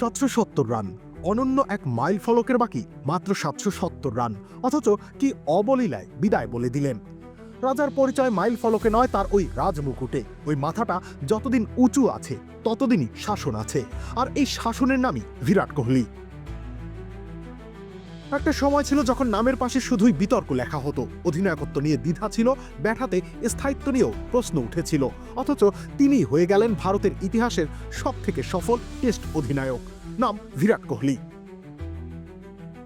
সাতশো সত্তর রান। অনন্য এক মাইল ফলকের বাকি মাত্র সাতশো সত্তর রান। অথচ কি অবলীলায় বিদায় বলে দিলেন। রাজার পরিচয় মাইল ফলকে নয়, তার ওই রাজমুকুটে। ওই মাথাটা যতদিন উঁচু আছে, ততদিনই শাসন আছে। আর এই শাসনের নামই বিরাট কোহলি। একটা সময় ছিল যখন নামের পাশে শুধুই বিতর্ক লেখা হতো। অধিনায়কত্ব নিয়ে দ্বিধা ছিল, ব্যাটাতে স্থায়িত্ব নিয়েও প্রশ্ন উঠেছিল। অথচ তিনি হয়ে গেলেন ভারতের ইতিহাসের সব থেকে সফল টেস্ট অধিনায়ক। নাম বিরাট কোহলি।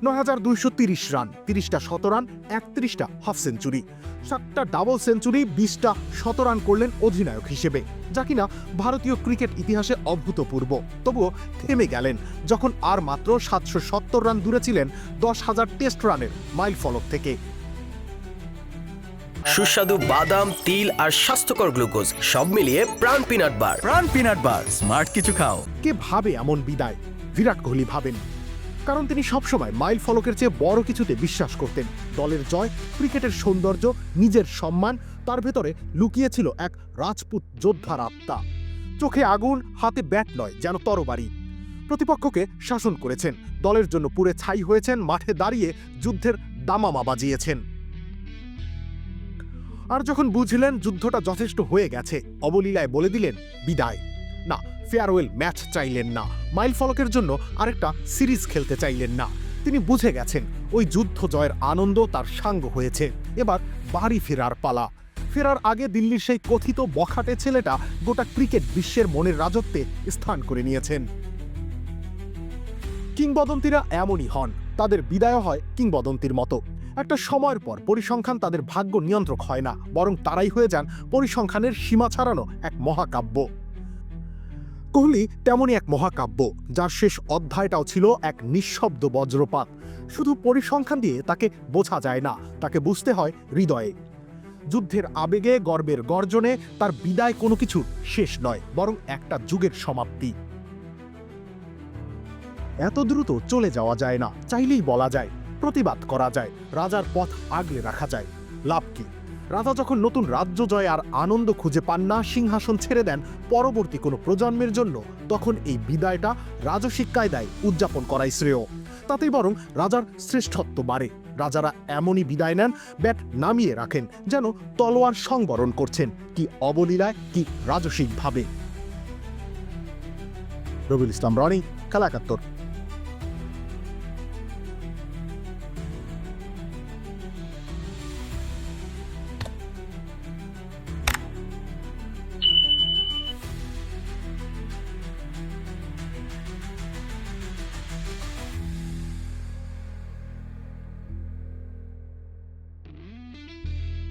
নয় হাজার দুইশো তিরিশ রান তিরিশটা শতরান একত্রিশটা হাফ সেঞ্চুরি। সাতটা ডাবল সেঞ্চুরি বিশটা শতরান করলেন অধিনায়ক হিসেবে যা কিনা ভারতীয় ক্রিকেট ইতিহাসে অভূতপূর্ব। তবুও থেমে গেলেন যখন আর মাত্র সাতশো সত্তর রান দূরে ছিলেন দশ হাজার টেস্ট রানের মাইল ফলক থেকে। সুস্বাদু বাদাম তিল আর স্বাস্থ্যকর গ্লুকোজ সব মিলিয়ে প্রাণ পিনাট বার। প্রাণ পিনাট বার স্মার্ট কিছু খাও। কে ভাবে এমন বিদায়? বিরাট কোহলি ভাবেন। কারণ তিনি সবসময় মাইল ফলকের চেয়ে বড় কিছুতে বিশ্বাস করতেন। দলের জয়, ক্রিকেটের সৌন্দর্য, নিজের সম্মান, তার ভেতরে লুকিয়েছিল এক রাজপুত যোদ্ধার আত্মা। চোখে আগুন, হাতে ব্যাট নয়, যেন তরবারি। প্রতিপক্ষকে শাসন করেছেন। দলের জন্য পুরে ছাই হয়েছেন, মাঠে দাঁড়িয়ে যুদ্ধের দামামা বাজিয়েছেন। আর যখন বুঝলেন যুদ্ধটা যথেষ্ট হয়ে গেছে, অবলীলায় বলে দিলেন, বিদায়। না ফেয়ারওয়েল ম্যাচ চাইলেন না। মাইল ফলকের জন্য আরেকটা সিরিজ খেলতে চাইলেন না। তিনি বুঝে গেছেন, ওই যুদ্ধ জয়ের আনন্দ তার সাঙ্গ হয়েছে। এবার বাড়ি ফেরার পালা। ফেরার আগে দিল্লির সেই কথিত বখাটে ছেলেটা গোটা ক্রিকেট বিশ্বের মনের রাজত্বে স্থান করে নিয়েছেন। কিংবদন্তিরা এমনই হন, তাদের বিদায় হয় কিংবদন্তির মতো। একটা সময়ের পর পরিসংখ্যান তাদের ভাগ্য নিয়ন্ত্রক হয় না, বরং তারাই হয়ে যান পরিসংখ্যানের সীমা ছাড়ানো এক মহাকাব্য। কোহলি তেমনই এক মহাকাব্য, যার শেষ অধ্যায়টাও ছিল এক নিঃশব্দ বজ্রপাত। শুধু পরিসংখ্যান দিয়ে তাকে বোঝা যায় না, তাকে বুঝতে হয় হৃদয়ে। যুদ্ধের আবেগে, গর্বের গর্জনে তার বিদায় কোনো কিছু শেষ নয়, বরং একটা যুগের সমাপ্তি। এত দ্রুত চলে যাওয়া যায় না, চাইলেই বলা যায়, প্রতিবাদ করা যায়, রাজার পথ আগলে রাখা যায়। লাভ কি? রাজা যখন নতুন রাজ্য জয় আর আনন্দ খুঁজে পান না, সিংহাসন ছেড়ে দেন পরবর্তী কোনো প্রজন্মের জন্য, তখন এই বিদায়টা রাজসিক কায়দায় উদযাপন করাই শ্রেয়। তাতেই বরং রাজার শ্রেষ্ঠত্ব বাড়ে। রাজারা এমনই বিদায় নেন, ব্যাট নামিয়ে রাখেন, যেন তলোয়ার সংবরণ করছেন, কি অবলীলায়, কি রাজসিকভাবে। রবিউল ইসলাম, রনি খেলা একাত্তর।